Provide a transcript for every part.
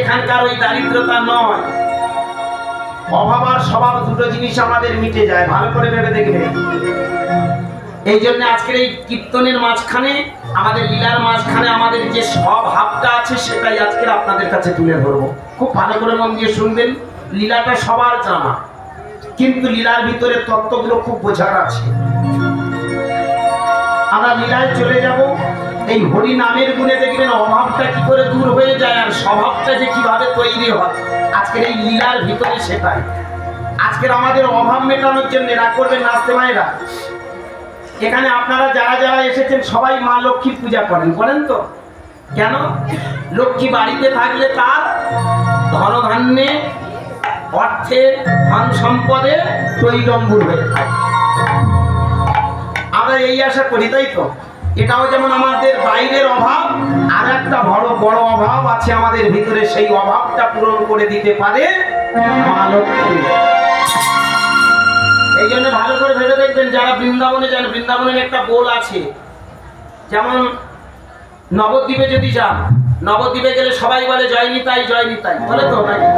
এখানকার ওই দারিদ্রতা নয়। অভাব আর স্বভাব দুটো জিনিস আমাদের মিটে যায়, ভালো করে ভেবে দেখবে এই জন্য আজকের এই কীর্তনের মাঝখানে, আমাদের লীলার মাঝখানে আমাদের যে স্বভাবটা আছে, সেটাই আজকের আপনাদের কাছে তুলে ধরবো। খুব ভালো করে মন দিয়ে শুনবেন, লীলাটা সবার জানা। কিন্তু লীলার ভিতরে তত্ত্বগুলো খুব বোঝার আছে। আমরা লীলায় চলে যাব। এই হরি নামের গুণে দেখবেন অভাবটা কি করে দূর হয়ে যায় আর স্বভাবটা যে কীভাবে তৈরি হয়। আজকের এই লীলার ভিতরে সেটাই। আজকের আমাদের অভাব মেটানোর জন্য রাগ করবেন নাচতে মায়েরা। এখানে আপনারা যারা যারা এসেছেন, সবাই মা লক্ষ্মীর পূজা করেন। করেন তো? কেন? লক্ষ্মী বাড়িতে থাকলে তার ধনধান্যে, অর্থে, ধন সম্পদে তৈলম্বুর হয়ে থাকে। আমরা এই আশা করি, তাই তো? এটাও যেমন আমাদের বাইরের অভাব আর একটা বড় বড় অভাব আছে আমাদের ভিতরে, সেই অভাবটা পূরণ করে দিতে পারে এই জন্য ভালো করে ভেবে দেখবেন, যারা বৃন্দাবনে যান, বৃন্দাবনের একটা বোল আছে। যেমন নবদ্বীপে যদি যান, নবদ্বীপে গেলে সবাই বলে জয় নিতাই জয় নিতাই বলে তো নাকি?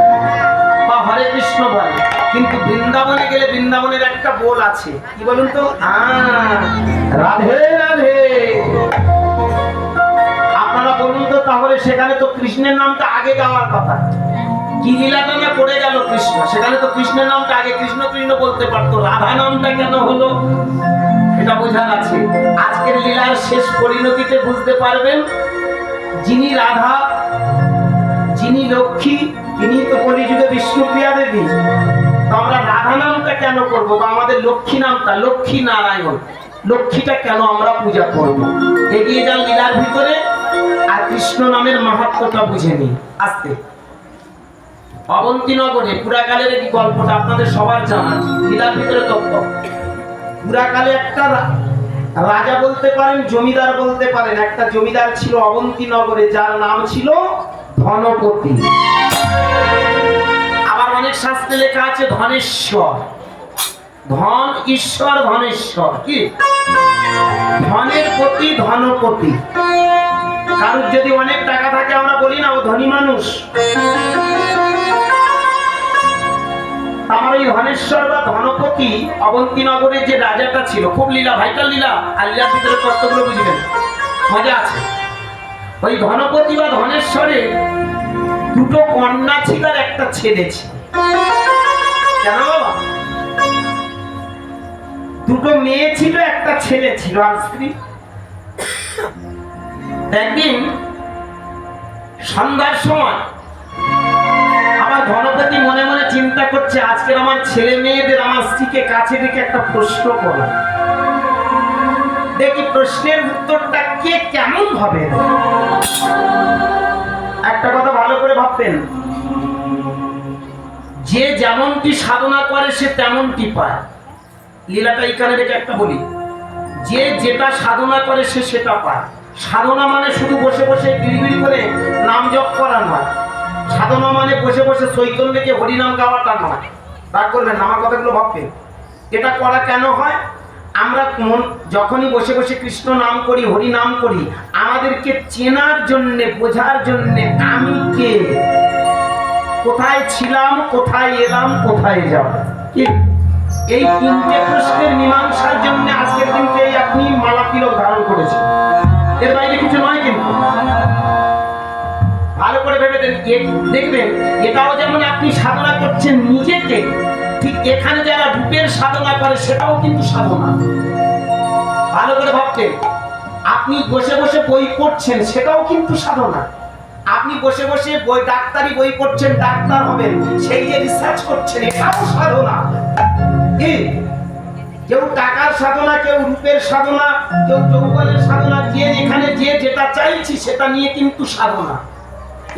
হরে কৃষ্ণ বলে। কিন্তু বৃন্দাবনে গেলে বৃন্দাবনের একটা বোল আছে। কি বলুন তো? রাধে রাধে। আপনারা বলুন তো, তাহলে সেখানে তো কৃষ্ণের নামটা আগে গাওয়ার কথা। কি পড়ে গেল কৃষ্ণ? সেখানে তো কৃষ্ণের নামটা আগে কৃষ্ণ কৃষ্ণ বলতে পারতো। রাধা নামটা কেন হলো? এটা বোঝার আছে। আজকের লীলার শেষ পরিণতিতে বুঝতে পারবেন, যিনি রাধা, যিনি লক্ষ্মী তিনি তো কলিযুগে বিষ্ণুপ্রিয়া দেবী। তো আমরা রাধা নামটা কেন করব বা আমাদের লক্ষ্মী নামটা? লক্ষ্মী নারায়ণ। লক্ষ্মীটা কেন আমরা পূজা করব? এগিয়ে যান লীলার ভিতরে আর কৃষ্ণ নামের মাহাত্মটা বুঝে নিই আস্তে। অবন্তীনগরে পুরাকালের এই গল্পটা আপনাদের সবার জানা। লীলার ভিতরে তত্ত্ব। পুরাকালে একটা রাজা বলতে পারেন, জমিদার বলতে পারেন। একটা জমিদার ছিল অবন্তীনগরে, যার নাম ছিল ধনপতি আবার অনেক শাস্ত্রে লেখা আছে ধনেশ্বর। ধন ঈশ্বর, ধনেশ্বর, কি? ধনের প্রতি ধনপতি কারোর যদি অনেক টাকা থাকে, আমরা বলি না, ও ধনী মানুষ। আমার এই ধনেশ্বর বা ধনপতি অবন্তীনগরে যে রাজাটা ছিল, খুব লীলা, ভাইটাল লীলা আর লীলার ভিতরে তত্ত্বগুলো বুঝবেন মজা আছে। ওই ধনপতি বা ধনেশ্বরে দুটো কন্যা ছিল আর একটা ছেলে ছিল। দুটো মেয়ে ছিল, একটা ছেলে ছিল, আর স্ত্রী। একদিন সন্ধ্যার সময় আমার ধনপতি মনে মনে চিন্তা করছে, আজকের আমার ছেলে মেয়েদের আমার স্ত্রীকে কাছে দেখে একটা প্রশ্ন করো দেখি প্রশ্নের উত্তরটা কে কেমন ভাবে একটা কথা ভালো করে ভাববেন। যে যেমনটি সাধনা করে, সে তেমনটি পায়। লীলাটা এইখানে রেখে একটা বলি। যে যেটা সাধনা করে, সে সেটা পায়। সাধনা মানে শুধু বসে বসে বিড়বিড়ি করে নাম জপ করা নয়। সাধনা মানে বসে বসে চৈতন্যকে হরিনাম গাওয়াটা নয়। রাগ করবেন আমার কথাগুলো ভাববেন। এটা করা কেন হয়? আমরা মন যখনই বসে বসে কৃষ্ণ নাম করি, হরি নাম করি, আমাদেরকে চেনার জন্যে, বোঝার জন্যে আমি কে? কোথায় ছিলাম, কোথায় এলাম, কোথায় যাব? কি? এই তিনটে প্রশ্নের মীমাংসার জন্য আজকের দিনকে আপনি মালা ধারণ করেছেন। এর বাইরে কিছু নয় কিন্তু। ভালো করে ভেবে দেখবেন, এটাও যেমন আপনি সাধনা করছেন নিজেকে ঠিক এখানে যারা রূপের সাধনা করে, সেটাও কিন্তু সাধনা। ভালো করে ভাবতেন আপনি বসে বসে বই পড়ছেন, সেটাও কিন্তু সাধনা। আপনি বসে বসে বই, ডাক্তারি বই পড়ছেন, ডাক্তার হবেন, সেই যে রিসার্চ করছেন, এটাও সাধনা। কেউ টাকার সাধনা, কেউ রূপের সাধনা, কেউ যৌবনের সাধনা, যে এখানে যে যেটা চাইছি, সেটা নিয়ে কিন্তু সাধনা।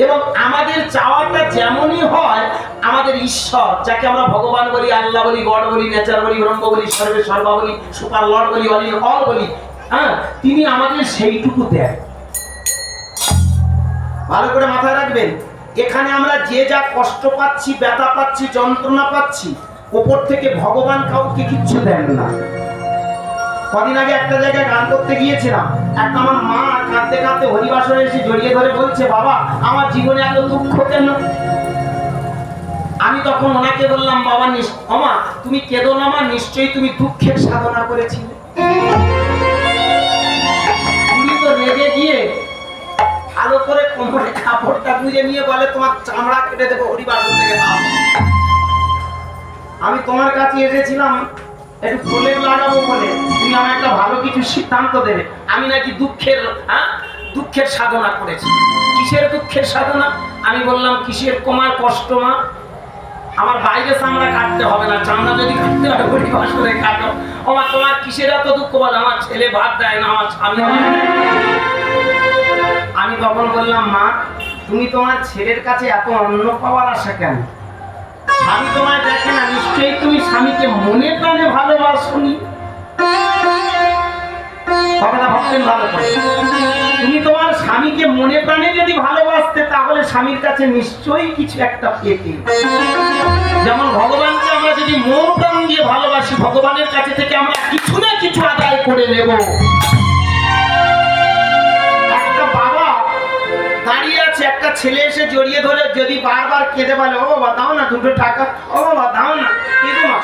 এবং আমাদের চাওয়াটা যেমনই হয়, আমাদের ঈশ্বর, যাকে আমরা ভগবান বলি আল্লাহ বলি, গড বলি, নেচার বলি, ব্রহ্ম বলি, সর্বে সর্বা বলি, সুপার লর্ড বলি অলি অল বলি হ্যাঁ তিনি আমাদের সেইটুকু দেয় ভালো করে মাথায় রাখবেন, এখানে আমরা যে যা কষ্ট পাচ্ছি, ব্যথা পাচ্ছি, যন্ত্রণা পাচ্ছি, ওপর থেকে ভগবান কাউকে কিচ্ছু দেন না। কদিন আগে একটা জায়গায় গান করতে গিয়েছিলাম। একটা আমার মা কাঁদতে কাঁদতে হরিবাসরে এসে জড়িয়ে ধরে বলছে, বাবা, আমার জীবনে এত দুঃখ কেন? আমি তখন ওনাকে বললাম, বাবা ওমা তুমি কেঁদো না মা, নিশ্চয়ই তুমি দুঃখের সাধনা করেছিলে। তো রেগে গিয়ে ভালো করে কোমরে কাপড়টা গুঁজে নিয়ে বলে, তোমার চামড়া কেটে দেবো হরিবাসন আমি তোমার কাছে এসেছিলাম একটু প্রলেপ লাগাবো বলে। তুমি আমার একটা ভালো কিছু সিদ্ধান্ত দেবে। আমি নাকি দুঃখের হ্যাঁ? দুঃখের সাধনা করেছি। কিসের দুঃখের সাধনা? আমি বললাম, কিসের কমার কষ্ট, মা? আমার বাইরে চামড়া কাটতে হবে না। চামড়া যদি কাটতে হয় বলি করে কাটো। আমার তোমার কিসের এত দুঃখ বলে? আমার ছেলে ভাত দেয় না, আমার স্বামী। আমি তখন বললাম, মা, তুমি তোমার ছেলের কাছে এত অন্ন পাওয়ার আশা কেন? স্বামী তোমায় দেখে না, নিশ্চয়ই তুমি স্বামীকে মনে প্রাণে ভালোবাসনি। কথাটা তুমি তোমার স্বামীকে মনে প্রাণে যদি ভালোবাসতে, তাহলে স্বামীর কাছে নিশ্চয়ই কিছু একটা পেতে। যেমন ভগবানকে আমরা যদি মন প্রাণ দিয়ে ভালোবাসি, ভগবানের কাছে থেকে আমরা কিছু না কিছু আদায় করে নেব। দাঁড়িয়ে আছে, একটা ছেলে এসে জড়িয়ে ধরে যদি বারবার কেঁদে বলে, ও বাবা, দাও না দুটো টাকা, ও বাবা, দাও না, কেঁদো না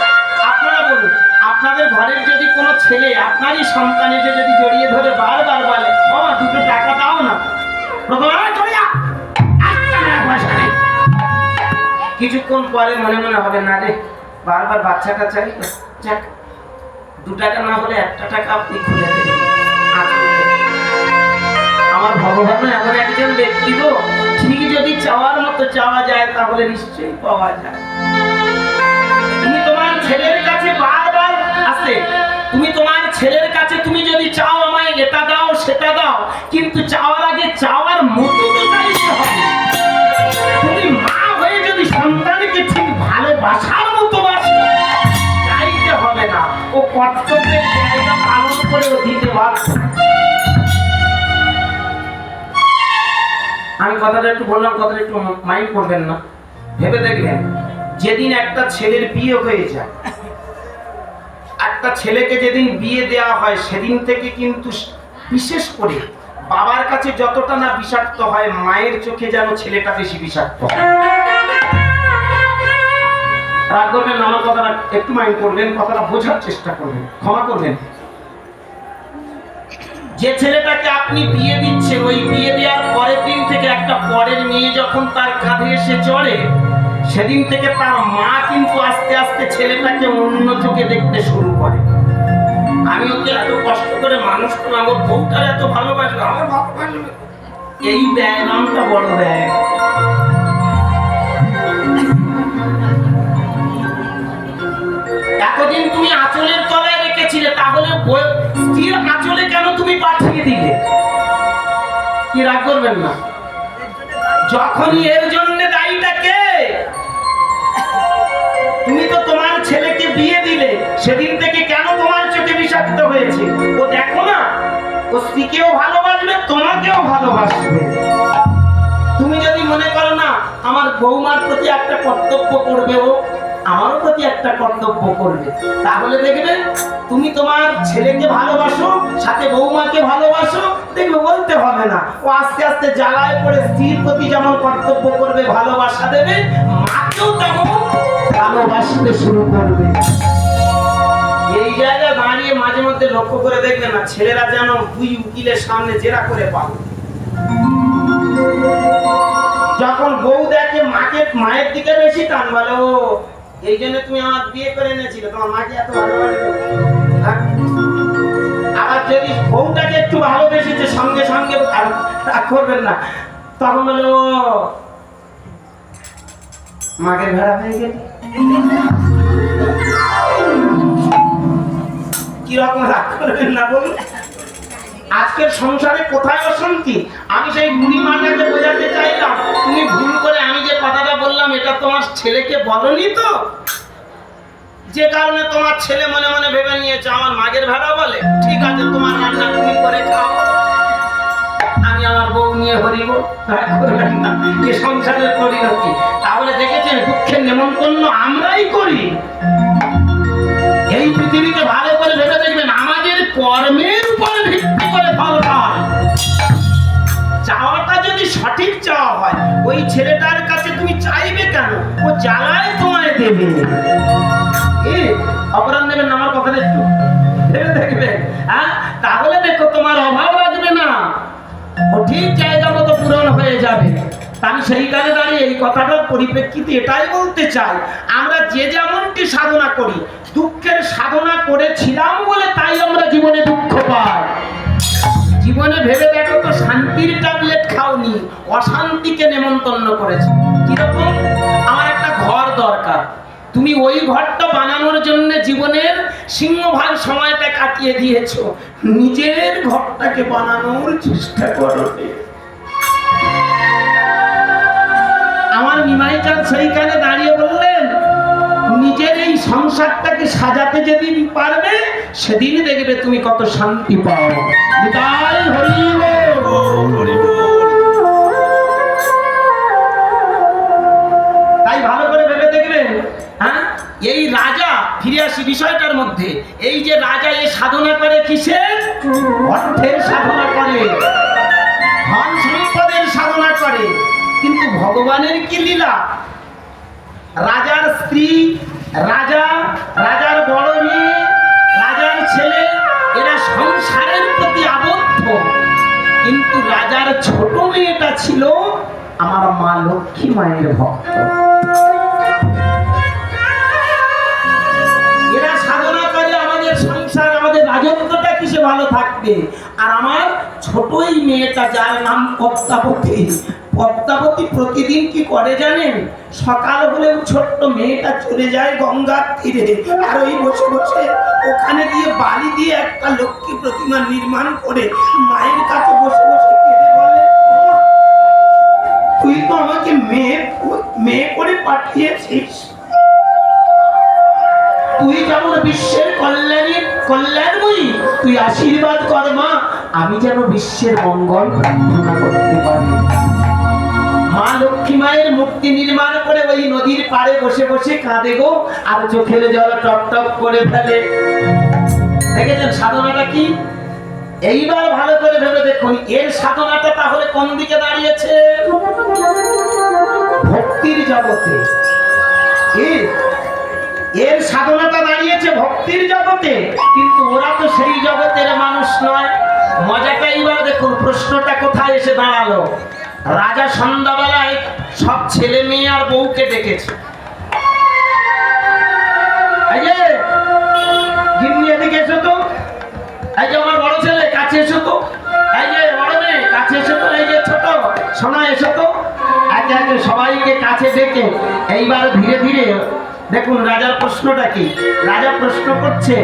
আপনারা বলুন, আপনাদের ঘরের যদি কোনো ছেলে, আপনারই সন্তান এসে যদি জড়িয়ে ধরে বারবার বলে বাবা, দুটো টাকা দাও না। কিছুক্ষণ পরে মনে মনে হবে, না রে, বারবার বাচ্চাটা চাই। যাক, দু টাকা না হলে একটা টাকা আপনি খুলে দেবেন। আমার ভগবান এমন একজন ব্যক্তি গো। ঠিক যদি চাওয়ার মতো চাওয়া যায়, তাহলে নিশ্চয়ই পাওয়া যায়। তুমি তোমার ছেলের কাছে বারবার আসে। তুমি তোমার ছেলের কাছে তুমি যদি চাও আমায় এটা দাও, সেটা দাও। কিন্তু চাওয়ার আগে চাওয়ার মতো তো চাইতে তুমি মা হয়ে যদি সন্তানকে ঠিক ভালোবাসার মতো বাসো চাইতে হবে না। ও কর্তব্যের জায়গা পালন করে দিতে বাধ্য আমি কথাটা একটু বললাম, কথাটা একটু মাইন্ড করবেন না ভেবে দেখবেন, যেদিন একটা ছেলের বিয়ে হয়ে যায়, একটা ছেলেকে যেদিন বিয়ে দেওয়া হয়, সেদিন থেকে কিন্তু বিশেষ করে বাবার কাছে যতটা না বিষাক্ত হয়, মায়ের চোখে যেন ছেলেটা বেশি বিষাক্ত হয়। রাগ করবেন আমার কথাটা একটু মাইন্ড করবেন, কথাটা বোঝার চেষ্টা করবেন, ক্ষমা করবেন যে ছেলেটাকে আপনি বিয়ে দিচ্ছেন, ওই বিয়ে দেওয়ার পরের দিন থেকে একটা পরের মেয়ে যখন তার কাঁধে এসে চড়ে, সেদিন থেকে তার মা কিন্তু আস্তে আস্তে ছেলেটাকে অন্য চোখে দেখতে শুরু করে। আমি ওকে এত কষ্ট করে মানুষ করলাম ওর বউটার এত ভালোবাসবে আমার ভালোবাসবে এই ব্যায়ামটা বড় ব্যয়। এতদিন তুমি আঁচলের তলায় রেখেছিলে, তাহলে বই- আঁচলে কেন তুমি পাঠিয়ে দিলে? কি রাগ করবেন না? যখনই এর জন্য দায়ীটা কে তুমি তো তোমার ছেলেকে বিয়ে দিলে, সেদিন থেকে কেন তোমার চোখে বিষাক্ত হয়েছে? ও দেখো না, ও স্ত্রীকেও ভালোবাসবে, তোমাকেও ভালোবাসবে। তুমি যদি মনে করো না, আমার বৌমার প্রতি একটা কর্তব্য করবে ও আমারও প্রতি একটা কর্তব্য করবে। তাহলে দেখবে তুমি তোমার ছেলেকে ভালোবাসো, সাথে বৌমাকে ভালোবাসো, দেখবে বলতে হবে না। ও আস্তে আস্তে জ্বালায় পড়ে স্ত্রীর প্রতি যেমন কর্তব্য করবে, ভালোবাসা দেবে, মাকেও তেমন ভালোবাসতে শুরু করবে। এই জায়গায় দাঁড়িয়ে মাঝে মধ্যে লক্ষ্য করে দেখবে না, ছেলেরা যেন দুই উকিলের সামনে জেরা করে পাবে। যখন বউ দেখে মাকে, মায়ের দিকে বেশি টান বলে, ও এই জন্য তুমি আমার বিয়ে করে তোমার মাকে এত? আবার যদি বউটাকে একটু ভালোবেসেছে, সঙ্গে সঙ্গে করবেন না, তখন বলে, ও ভেড়া হয়ে গেছে কীরকম রাগ করবেন না বলুন? আজকের সংসারে কোথায় অশান্তি? আমি সেই বুড়ি মাটাকে বোঝাতে এটা তোমার ছেলেকে বলনি তো? যে কারণে তোমার ছেলে মনে মনে ভেবে নিয়েছে, আমার মাগের ভেড়া বলে। ঠিক আছে, তোমার রান্না তুমি করে খাও। আমি আমার বউ নিয়ে হরিব এ সংসারের পরিণতি। তাহলে দেখেছেন, দুঃখের নেমন্তন্ন আমরাই করি। এই পৃথিবীতে ভালো করে ভেবে দেখবেন, আমাদের কর্মের উপরে ভিত্তি করে ফল পাওয়া চাওয়া হয়। ওই ছেলেটার কাছে তুমি চাইবে কেন? ও জ্বালায় তোমায় দেবে। অপরাধ নেবেন আমার কথা একটু ভেবে দেখবেন হ্যাঁ? তাহলে দেখো, তোমার অভাব রাখবে না। ও ঠিক জায়গা মতো পূরণ হয়ে যাবে। আমি সেই কাজে দাঁড়িয়ে এই কথাটার পরিপ্রেক্ষিতে এটাই বলতে চাই। আমরা যে যেমনটি সাধনা করি, দুঃখের সাধনা করেছিলাম বলে তাই আমরা জীবনে দুঃখ পাই। জীবনে ভেবে দেখো তো, শান্তির ট্যাবলেট খাওনি, অশান্তিকে নেমন্তন্ন করেছে। কীরকম? আমার একটা ঘর দরকার। তুমি ওই ঘরটা বানানোর জন্য জীবনের সিংহভাগ সময়টা কাটিয়ে দিয়েছ। নিজের ঘরটাকে বানানোর চেষ্টা করো আমার নিমাইচাঁদ সেইখানে দাঁড়িয়ে বললেন, নিজের এই সংসারটাকে সাজাতে যেদিন পারবে সেদিন দেখবে তুমি কত শান্তি পাও। তাই ভালো করে ভেবে হ্যাঁ? এই রাজা ফিরে আসি বিষয়টার মধ্যে। এই যে রাজা এ সাধনা করে কিসের? অর্থের সাধনা করে। ধন সম্পদের সাধনা করে। কিন্তু ভগবানের কি লীলা? রাজার স্ত্রী রাজা রাজার সংসারের প্রতি আবদ্ধ। কিন্তু রাজার ছোট মেয়েটা ছিল আমার মা লক্ষ্মী মায়ের ভক্ত। এরা সাধনা করে আমাদের সংসার, আমাদের রাজত্বটা কিসে ভালো থাকবে? আর আমার ছোটই মেয়েটা, যার নাম পদ্মাবতী পদ্মাবতী প্রতিদিন কি করে জানেন? সকাল হলেও ছোট্ট মেয়েটা চলে যায় গঙ্গার তীরে আর ওই বসে বসে ওখানে গিয়ে বালি দিয়ে একটা লক্ষ্মী প্রতিমা নির্মাণ করে মায়ের কাছে বসে বসে কেঁদে বলে তুই তো আমাকে মেয়ে মেয়ে করে পাঠিয়েছিস। তুই যেমন বিশ্বের কল্যাণী, কল্যাণময়ী, তুই আশীর্বাদ কর মা। আমি যেন বিশ্বের মঙ্গল প্রার্থনা করতে পারি। মা লক্ষ্মী মায়ের মূর্তি নির্মাণ করে ওই নদীর পাড়ে বসে বসে কাঁদে গো, আর চোখের জল টপ টপ করে ফেলে। দেখেছেন সাধনাটা কি? এইবার ভালো করে ভেবে দেখুন, এর সাধনাটা তাহলে কোন দিকে দাঁড়িয়েছে? ভক্তির জগতে। এর সাধনাটা দাঁড়িয়েছে ভক্তির জগতে, কিন্তু ওরা তো সেই জগতের মানুষ নয়। মজাটা এইবার দেখুন, প্রশ্নটা কোথায় এসে দাঁড়াল? রাজা সন্ধ্যাবেলায় সব ছেলে মেয়ে আর বউকে ডেকেছে। যে আমার বড় ছেলে, কাছে বড় কাছে এসো তো। এই যে ছোট, সোনা সবাইকে কাছে ডেকে এইবার ধীরে ধীরে দেখুন, রাজার প্রশ্নটা কি? রাজা প্রশ্ন করছে,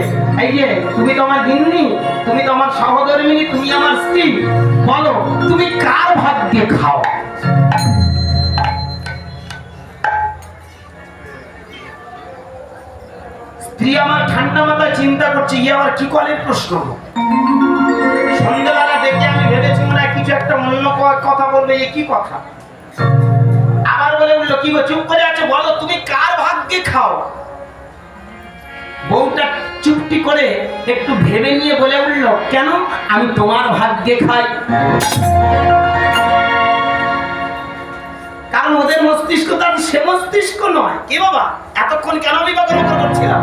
এই যে, তুমি তো আমার গিন্নি, তুমি তো আমার সহধর্মিনী, তুমি আমার স্ত্রী। বলো, তুমি কার ভাগ্যে খাও? স্ত্রী আমার ঠান্ডা মাথায় চিন্তা করছে ইয়ে আবার কি কলের প্রশ্ন? সন্ধ্যাবেলা দেখে আমি ভেবেছি, মনে কিছু একটা অন্য কথা বলবে, এ কি কথা? আবার বলে উঠল, কি চুপ করে আছো? বলো, তুমি কার ভাগ্যে খাও? বউটা চুপটি করে একটু ভেবে নিয়ে বলে উঠল, কেন? আমি তোমার ভাগ্যে খাই। কারণ ওদের মস্তিষ্ক তার সে মস্তিষ্ক নয়। কে বাবা? এতক্ষণ কেন আমি বাবা করছিলাম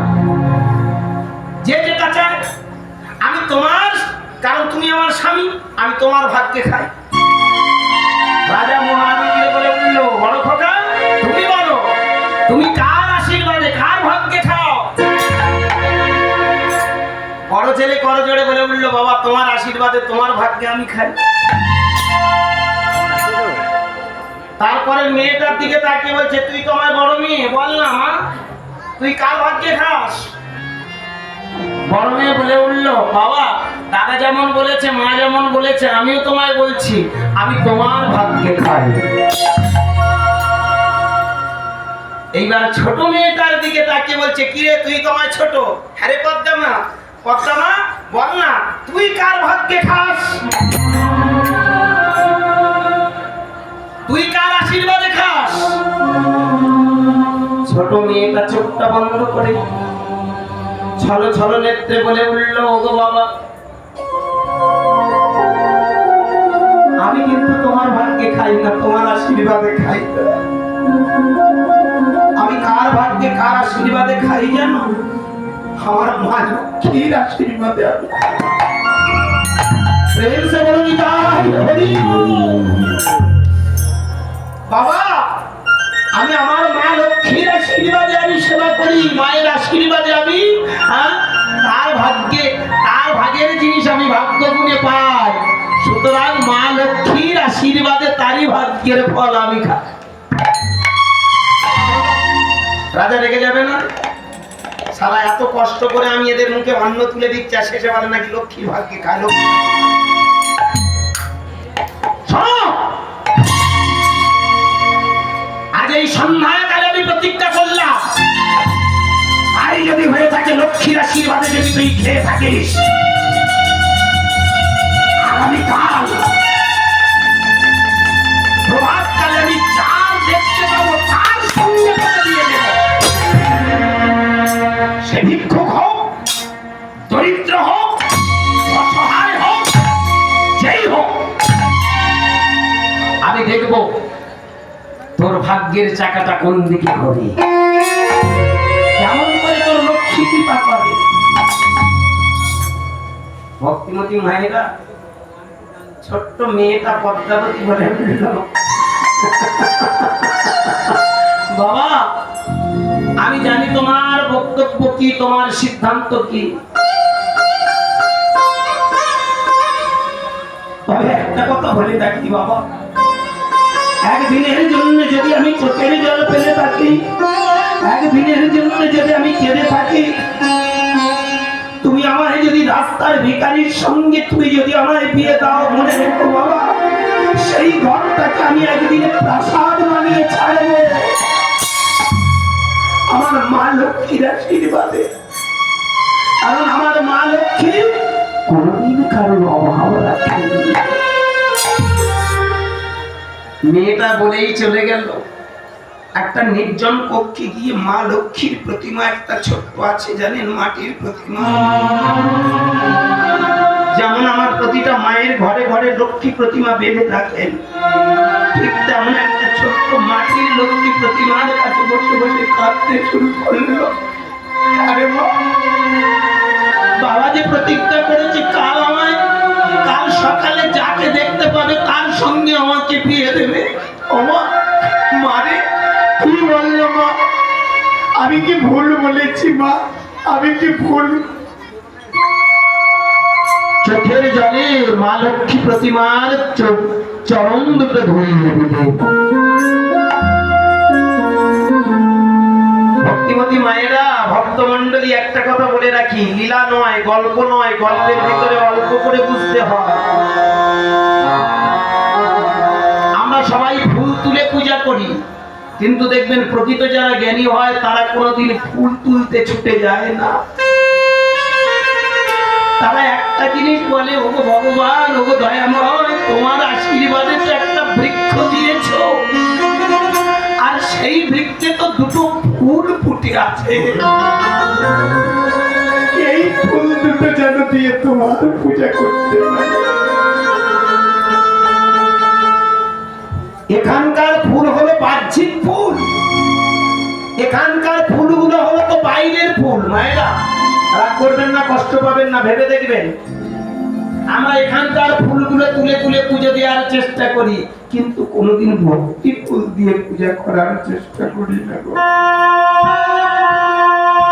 যে যেটা চায়, আমি তোমার, কারণ তুমি আমার স্বামী, আমি তোমার ভাগ্যে খাই। রাজা মহানন্দে বলে উঠল, বড় খোকা, তুমি বলো, তুমি কার আশীর্বাদে, কার ভাগ্যে খাও? বড় ছেলে করো জোরে বলে উঠল, বাবা, তোমার আশীর্বাদে, তোমার ভাগ্যে আমি খাই। তারপরে মেয়েটার দিকে তাকিয়ে বলছে, তুই তো আমার বড় মেয়ে, বল না, মা, তুই কার ভাগ্যে খাস? বড় মেয়ে বলে উঠল, বাবা দাদা যেমন বলেছে, মা যেমন বলেছে, আমিও তোমায় বলছি, আমি তোমার ভাগ্যে খাই। এইবার ছোট মেয়েটার দিকে তাকিয়ে বলছে, কি রে, তুই তোমায় ছোট? হ্যাঁ রে পদ্মা পদ্মা বল না, তুই কার ভাগ্যে খাস? তুই কার আশীর্বাদে খাস? ছোট মেয়েটা চোখটা বন্ধ করে ছলো ছলো নেত্রে বলে উঠল, ওগো বাবা আমি কিন্তু তোমার ভাগ্যে খাই না তোমার আশীর্বাদে খাই। আমি কার ভাগ্যে কার আশীর্বাদে খাই জানো? আমার মা লক্ষ্মীর আশীর্বাদে আমি বাবা আমি আমার মা লক্ষ্মীর আশীর্বাদে আমি সেবা করি মায়ের আশীর্বাদে আমি হ্যাঁ, তার ভাগ্যে তার ভাগের জিনিস আমি ভাগ্য গুণে পাই। সুতরাং মা লক্ষ্মীর আশীর্বাদে তারই ভাগ্যের ফল আমি খাই রাজা রেগে যাবে না? সারা এত কষ্ট করে আমি এদের মুখে অন্ন তুলে দিচ্ছি, আর শেষে বলে নাকি লক্ষ্মীর ভাগ্যে খায় লক্ষ্মী। আজ এই আমি প্রতিজ্ঞা করলাম আই যদি হয়ে থাকে লক্ষ্মীর আশীর্বাদে যদি তুই খেয়ে থাকিস আমি সে দরিদ্র হোক হোক, আমি দেখব তোর ভাগ্যের চাকাটা কোন দিকে ঘোরে। কেমন করে তোর লক্ষ্মী কৃপা করে। ভক্তিমতী মায়েরা ছোট্ট মেয়েটা পদ্মাবতী বলে। বাবা, আমি জানি তোমার বক্তব্য কি, তোমার সিদ্ধান্ত কি। তবে একটা কথা বলে থাকি বাবা। একদিনের জন্য যদি আমি চোখের জল ফেলে থাকি, একদিনের জন্য যদি আমি কেঁদে থাকি তুমি আমায় যদি রাস্তার ভিকারির সঙ্গে তুমি যদি আমায় বিয়ে দাও মনে রেখো বাবা, সেই ঘরটাকে আমি একদিনে প্রাসাদ বানিয়ে ছাড়বো। আমার মা লক্ষ্মীর আশীর্বাদে। কারণ আমার মা লক্ষ্মী কোনোদিন কারোর অভাব রাখেনি। মেয়েটা বলেই চলে গেল। একটা নির্জন কক্ষে গিয়ে মা লক্ষ্মীর প্রতিমা একটা ছোট্ট আছে, জানেন, মাটির প্রতিমা। যেমন আমার প্রতিটা মায়ের ঘরে ঘরে লক্ষ্মী প্রতিমা বেঁধে রাখেন, ঠিক তেমন একটা ছোট্ট মাটির লক্ষ্মী প্রতিমার কাছে বসে বসে কাঁদতে শুরু করল। আরে বাবা যে প্রতিজ্ঞা করেছে, কাল আমায়, কাল সকালে যাকে দেখতে পাবে, তার সঙ্গে আমাকে বিয়ে দেবে। ওমা মারে কি মা? আমি কি ভুল বলেছি মা? আমি কি ভুল? চোখের জলে মা লক্ষ্মী প্রতিমার চরণ দুটো ভক্তিমতী মায়েরা, ভক্তমণ্ডলী, একটা কথা বলে রাখি, লীলা নয়, গল্প নয়, গল্পের ভিতরে অল্প করে বুঝতে হয়। আমরা সবাই ফুল তুলে পূজা করি। কিন্তু দেখবেন প্রকৃত যারা জ্ঞানী হয়, তারা কোনোদিন ফুল তুলতে ছুটে যায় না। তারা একটা জিনিস বলে, ওগো ভগবান, ওগো দয়াময়, তোমার আশীর্বাদে তো একটা বৃক্ষ দিয়েছ। আর সেই বৃক্ষে তো দুটো ফুল ফুটে আছে। এই ফুল দুটো যেন দিয়ে তোমার পূজা করতে পারি। এখানকার ফুল হলো বাহ্যিক ফুল। এখানকার ফুলগুলো হলো তো বাইরের ফুল, মায়েরা। রাগ করবেন না, কষ্ট পাবেন না, ভেবে দেখবেন। আমরা এখানকার ফুলগুলো তুলে তুলে পুজো দেওয়ার চেষ্টা করি, কিন্তু কোনোদিন ভক্তি ফুল দিয়ে পূজা করার চেষ্টা করি না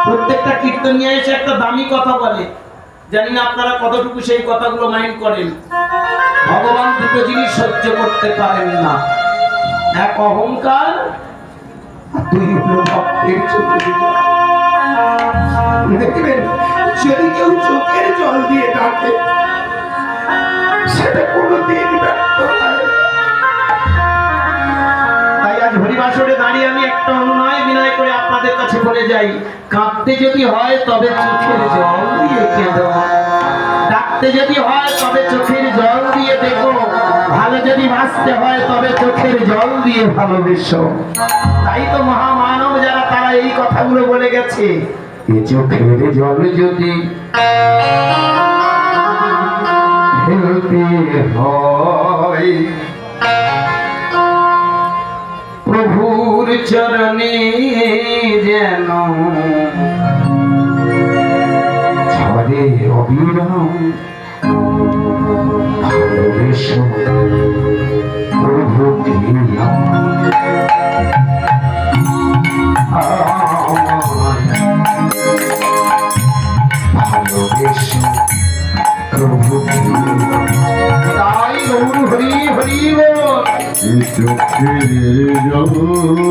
প্রত্যেকটা কীর্তন নিয়ে এসে একটা দামি কথা বলে। জানি না আপনারা কতটুকু সেই কথাগুলো মাইন্ড করেন। ভগবান দুটো জিনিস সহ্য করতে পারেন না। এক অহংকার দেখবেন যদি কেউ চোখের জল দিয়ে ডাকে, সেটা তাই আজ হরিবাসরে দাঁড়িয়ে আমি একটা অনুনয় বিনয় করে আপনাদের কাছে বলে যাই। কাঁদতে যদি হয় তবে চোখের জল দিয়ে কেঁদো। ডাকতে যদি হয় তবে চোখের জল দিয়ে দেখো বাঁচতে হয়, তবে চোখের জল দিয়ে ভালোবেসো। তাই তো মহামানব যারা, তারা এই কথাগুলো বলে গেছে। এ চোখের জল যদি প্রভুর চরণে যেন ঝরে অবিরাম ভালোবেসো প্রভুকে ভালোবেসো প্রভুকে তাই গৌর হরি হরি চোখের জলে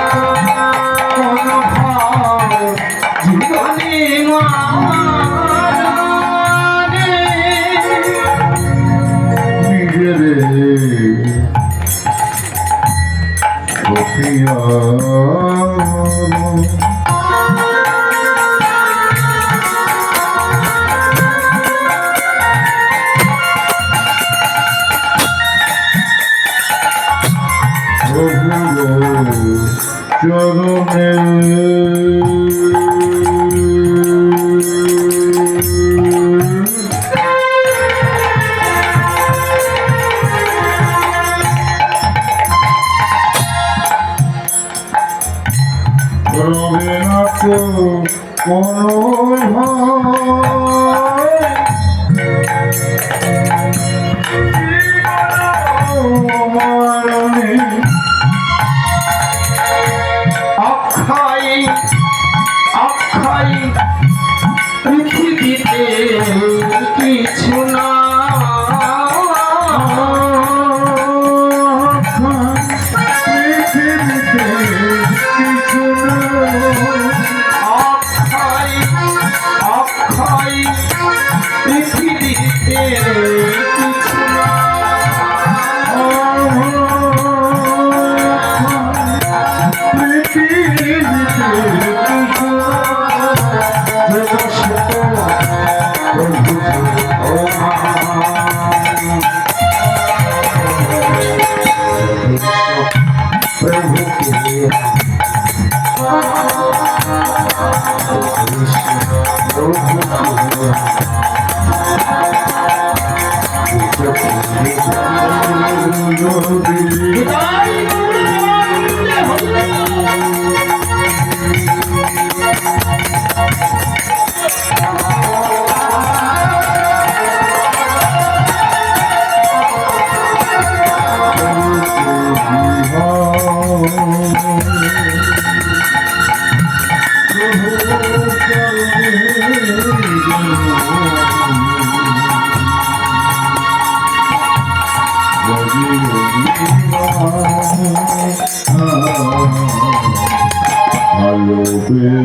চরণে কিছু Thank you. Yeah.